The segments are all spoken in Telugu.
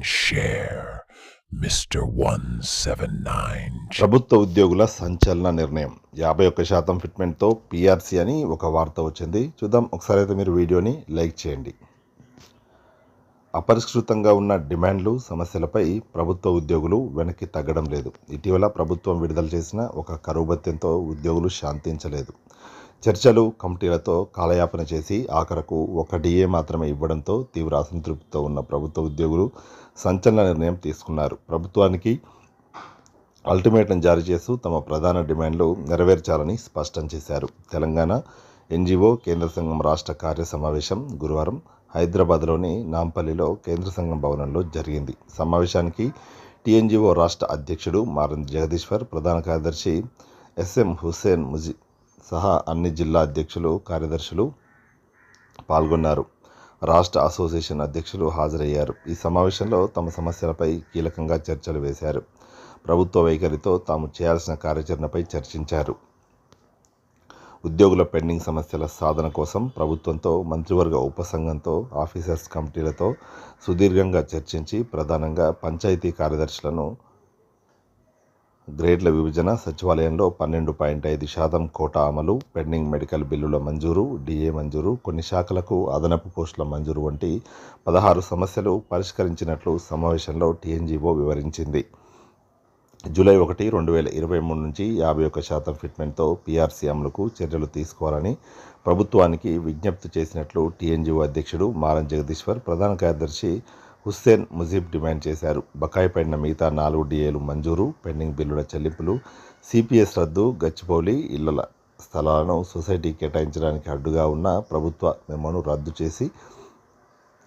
share. Mr. 179. ప్రభుత్వ ఉద్యోగుల సంచలన నిర్ణయం యాభై ఒక్క శాతం ఫిట్మెంట్తో పీఆర్సీ అని ఒక వార్త వచ్చింది చూద్దాం ఒకసారి అయితే మీరు వీడియోని లైక్ చేయండి అపరిష్కృతంగా ఉన్న డిమాండ్లు సమస్యలపై ప్రభుత్వ ఉద్యోగులు వెనక్కి తగ్గడం లేదు ఇటీవల ప్రభుత్వం విడుదల చేసిన ఒక కరువు ఉద్యోగులు శాంతించలేదు చర్చలు కమిటీలతో కాలయాపన చేసి ఆఖరకు ఒక డిఏ మాత్రమే ఇవ్వడంతో తీవ్ర అసంతృప్తితో ఉన్న ప్రభుత్వ ఉద్యోగులు సంచలన నిర్ణయం తీసుకున్నారు. ప్రభుత్వానికి అల్టిమేటం జారీ చేస్తూ తమ ప్రధాన డిమాండ్లు నెరవేర్చాలని స్పష్టం చేశారు. తెలంగాణ ఎన్జిఓ కేంద్ర సంఘం రాష్ట్ర కార్య సమావేశం గురువారం హైదరాబాద్లోని నాంపల్లిలో కేంద్ర సంఘం భవనంలో జరిగింది. సమావేశానికి టీఎన్జిఓ రాష్ట్ర అధ్యక్షుడు మారం జగదీశ్వర్ ప్రధాన కార్యదర్శి ఎస్ఎం హుస్సేన్ ముజి సహా అన్ని జిల్లా అధ్యక్షులు కార్యదర్శులు పాల్గొన్నారు. రాష్ట్ర అసోసియేషన్ అధ్యక్షులు హాజరయ్యారు. ఈ సమావేశంలో తమ సమస్యలపై కీలకంగా చర్చలు వేశారు. ప్రభుత్వ వైఖరితో తాము చేయాల్సిన కార్యాచరణపై చర్చించారు. ఉద్యోగుల పెండింగ్ సమస్యల సాధన కోసం ప్రభుత్వంతో మంత్రివర్గ ఉపసంఘంతో ఆఫీసర్స్ కమిటీలతో సుదీర్ఘంగా చర్చించి ప్రధానంగా పంచాయతీ కార్యదర్శులను గ్రేడ్ల విభజన సచివాలయంలో పన్నెండు పాయింట్ ఐదు శాతం కోటా అమలు పెండింగ్ మెడికల్ బిల్లుల మంజూరు డిఏ మంజూరు కొన్ని శాఖలకు అదనపు పోస్టుల మంజూరు వంటి పదహారు సమస్యలు పరిష్కరించినట్లు సమావేశంలో టీఎన్జీఓ వివరించింది. జూలై ఒకటి రెండు వేల ఇరవై మూడు నుంచి యాభై ఒక్క శాతం ఫిట్మెంట్తో పీఆర్సీ అమలుకు చర్యలు తీసుకోవాలని ప్రభుత్వానికి విజ్ఞప్తి చేసినట్లు టీఎన్జీఓ అధ్యక్షుడు మారం జగదీశ్వర్ ప్రధాన కార్యదర్శి హుస్సేన్ ముజీబ్ డిమాండ్ చేశారు. బకాయి పడిన మిగతా నాలుగు డిఏలు మంజూరు పెండింగ్ బిల్లుల చెల్లింపులు సిపిఎస్ రద్దు గచ్చిబౌలి ఇళ్ళ స్థలాలను సొసైటీ కేటాయించడానికి అడ్డుగా ఉన్న ప్రభుత్వ మెమోను రద్దు చేసి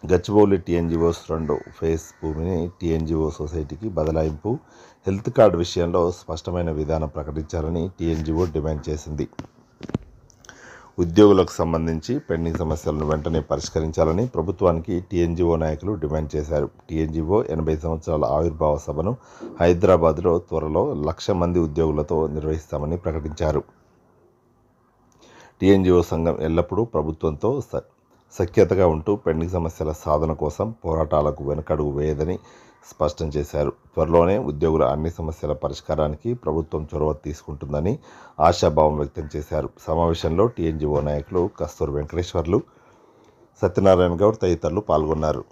గచ్చిబౌలి టీఎన్జిఓస్ రెండు ఫేస్ భూమిని టీఎన్జిఓ సొసైటీకి బదలాయింపు హెల్త్ కార్డు విషయంలో స్పష్టమైన విధానం ప్రకటించాలని టీఎన్జిఓ డిమాండ్ చేసింది. ఉద్యోగులకు సంబంధించి పెండింగ్ సమస్యలను వెంటనే పరిష్కరించాలని ప్రభుత్వానికి టీఎన్జిఓ నాయకులు డిమాండ్ చేశారు. టీఎన్జిఓ ఎనభై సంవత్సరాల ఆవిర్భావ సభను హైదరాబాద్లో త్వరలో లక్ష మంది ఉద్యోగులతో నిర్వహిస్తామని ప్రకటించారు. టీఎన్జిఓ సంఘం ఎల్లప్పుడూ ప్రభుత్వంతో స సఖ్యతగా ఉంటూ పెండింగ్ సమస్యల సాధన కోసం పోరాటాలకు వెనకడుగు వేయదని స్పష్టం చేశారు. త్వరలోనే ఉద్యోగుల అన్ని సమస్యల పరిష్కారానికి ప్రభుత్వం చొరవ తీసుకుంటుందని ఆశాభావం వ్యక్తం చేశారు. సమావేశంలో టీఎన్జిఓ నాయకులు కస్తూర్ వెంకటేశ్వర్లు సత్యనారాయణ గౌడ్ తదితరులు పాల్గొన్నారు.